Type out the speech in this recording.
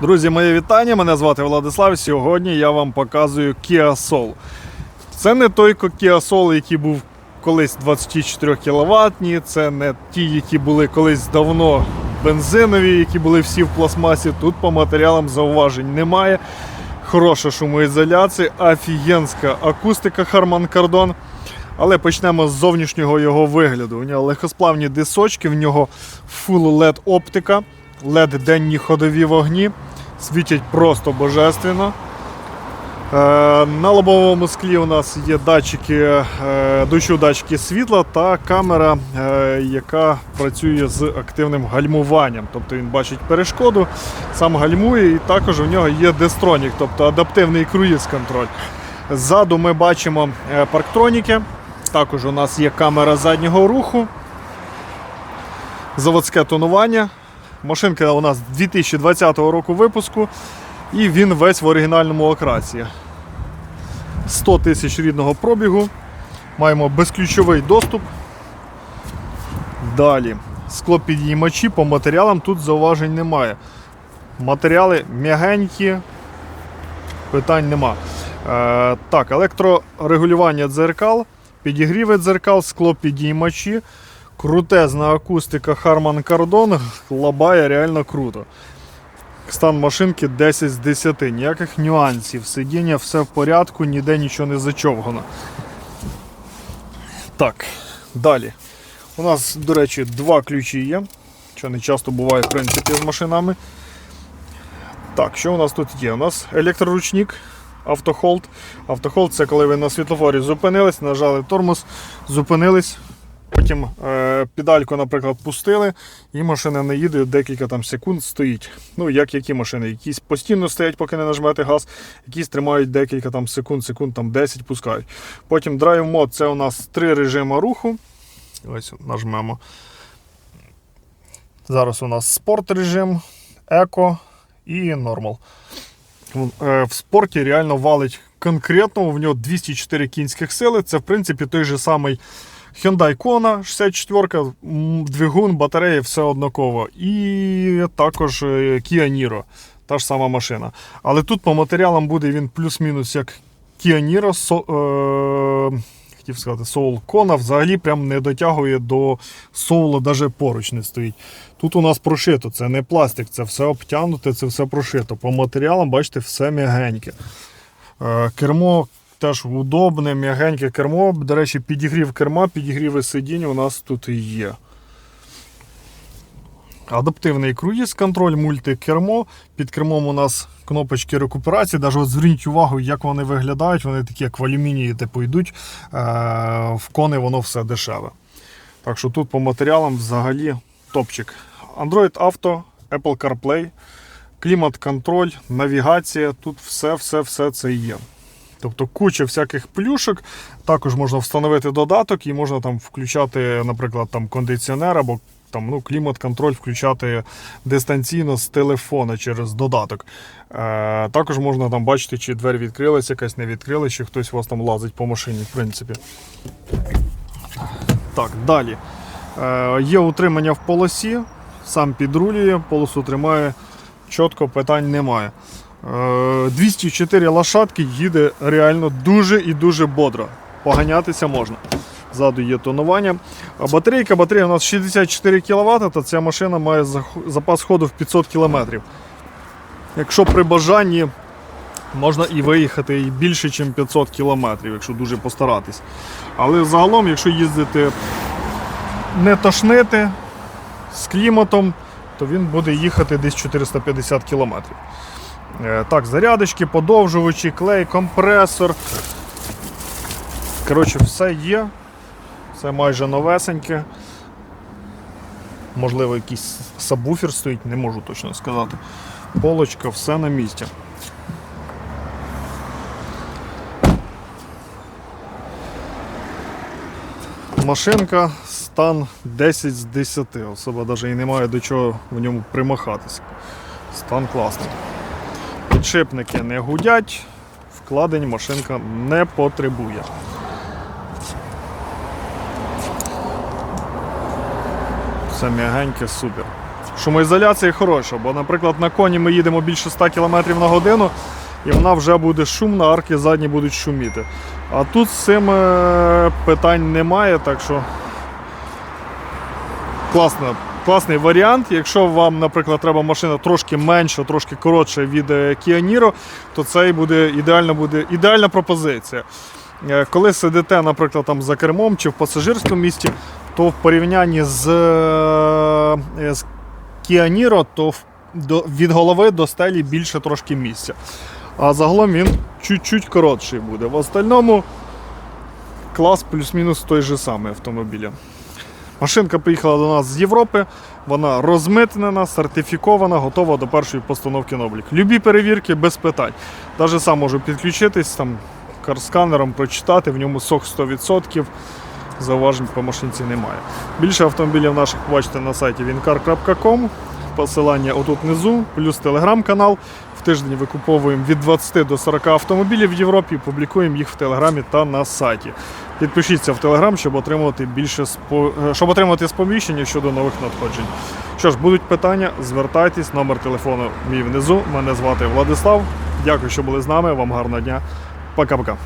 Друзі, моє вітання. Мене звати Владислав. Сьогодні я вам показую Kia Soul. Це не той Kia Soul, який був колись 24 кВт, це не ті, які були колись давно бензинові, які були всі в пластмасі. Тут по матеріалам зауважень немає. Хороша шумоізоляція, офігенська акустика Harman Kardon. Але почнемо з зовнішнього його вигляду. У нього легкосплавні дисочки, в нього Full LED оптика, LED денні ходові вогні. Світять просто божественно. Е, На лобовому склі у нас є датчики, е, дощу датчики світла та камера, е, яка працює з активним гальмуванням. Тобто він бачить перешкоду, сам гальмує, і також у нього є дестронік, тобто адаптивний круїз контроль. Ззаду ми бачимо парктроніки. Також у нас є камера заднього руху, заводське тонування. Машинка у нас 2020 року випуску, і він весь в оригінальному окрасі. 100 тисяч рідного пробігу. Маємо безключовий доступ. Далі. Склопідіймачі по матеріалам тут зауважень немає. Матеріали м'ягенькі, питань нема. Е, так, електрорегулювання дзеркал, підігріви дзеркал, склопідіймачі. Крутезна акустика Harman Kardon лабає реально круто. Стан машинки 10 з 10, ніяких нюансів. Сидіння все в порядку, ніде нічого не зачовгано. Так, далі. У нас, до речі, два ключі є, що не часто буває в принципі з машинами. Так, що у нас тут є? У нас електроручник, автохолд. Автохолд це коли ви на світлофорі зупинились, нажали тормоз, зупинились. Потім е, педальку, наприклад, пустили, і машина не їде декілька там секунд стоїть. Ну, як які машини, якісь постійно стоять, поки не нажмете газ, якісь тримають декілька там секунд, секунд там 10 пускають. Потім Drive Mode це у нас три режими руху. Ось нажмемо. Зараз у нас спорт режим, еко і нормал. Е, В спорті реально валить конкретно, в нього 204 кінських сили. Це в принципі той же самий Hyundai Kona 64, двигун, батареї, все однаково. І також е, Kia Niro, та ж сама машина. Але тут по матеріалам буде він плюс-мінус як Kia Niro, со, е, хотів сказати, Soul Kona взагалі прям не дотягує до Soul, навіть поруч не стоїть. Тут у нас прошито, це не пластик, це все обтягнуте, це все прошито. По матеріалам, бачите, все м'ягеньке. Е, Кермо теж удобне, м'ягеньке кермо. До речі, підігрів керма, підігріви сидінь у нас тут і є. Адаптивний круїз контроль, мультикермо. Під кермом у нас кнопочки рекуперації. Навіть от зверніть увагу, як вони виглядають. Вони такі, як в алюмінії, типу йдуть. Е, В кони воно все дешеве. Так що тут по матеріалам взагалі топчик. Android Auto, Apple CarPlay, клімат-контроль, навігація. Тут все-все-все це є. Тобто куча всяких плюшок. Також можна встановити додаток і можна там включати, наприклад, там кондиціонер або там, ну, клімат-контроль включати дистанційно з телефона через додаток. Е, також можна там бачити, чи двері відкрилась, якась не відкрилась, чи хтось у вас там лазить по машині, в принципі. Так, далі. Е, є утримання в полосі, сам підрулює, полосу тримає чітко, питань немає. Е, 204 лошадки їде реально дуже і дуже бодро. Поганятися можна. Ззаду є тонування. А батарейка, батарея у нас 64 кВт, то ця машина має запас ходу в 500 км. Якщо при бажанні можна і виїхати і більше, ніж 500 км, якщо дуже постаратись. Але загалом, якщо їздити не тошнити з кліматом, то він буде їхати десь 450 км. Е, Так, зарядочки, подовжувачі, клей, компресор. Коротше, все є. Все майже новесеньке. Можливо, якийсь сабвуфер стоїть, не можу точно сказати. Полочка, все на місці. Машинка, стан 10 з 10. Особа навіть і немає до чого в ньому примахатися. Стан класний. Підшипники не гудять, вкладень машинка не потребує. Все м'ягеньке, супер. Шумоізоляція хороша, бо, наприклад, на коні ми їдемо більше 100 км на годину, і вона вже буде шумна, арки задні будуть шуміти. А тут з цим е, питань немає, так що класно, класний варіант. Якщо вам, наприклад, треба машина трошки менша, трошки коротша від е, Kia Niro, то це буде ідеальна, буде ідеальна пропозиція. Е, Коли сидите, наприклад, там за кермом чи в пасажирському місті, то в порівнянні з, е, з Kia Niro, то до, від голови до стелі більше трошки місця. А загалом він чуть-чуть коротший буде. В остальному клас плюс-мінус той же самий автомобіля. Машинка приїхала до нас з Європи, вона розмитнена, сертифікована, готова до першої постановки на облік. Любі перевірки без питань. Даже сам можу підключитись, там карсканером прочитати, в ньому сок 100%. Зауважень по машинці немає. Більше автомобілів наших побачите на сайті wincar.com. Посилання отут внизу, плюс телеграм-канал. В тиждень викуповуємо від 20 до 40 автомобілів в Європі, публікуємо їх в телеграмі та на сайті. Підпишіться в телеграм, щоб отримувати більше спо... е, щоб отримати сповіщення щодо нових надходжень. Що ж, будуть питання, звертайтесь, номер телефону мій внизу. Мене звати Владислав. Дякую, що були з нами. Вам гарного дня. Пока-пока.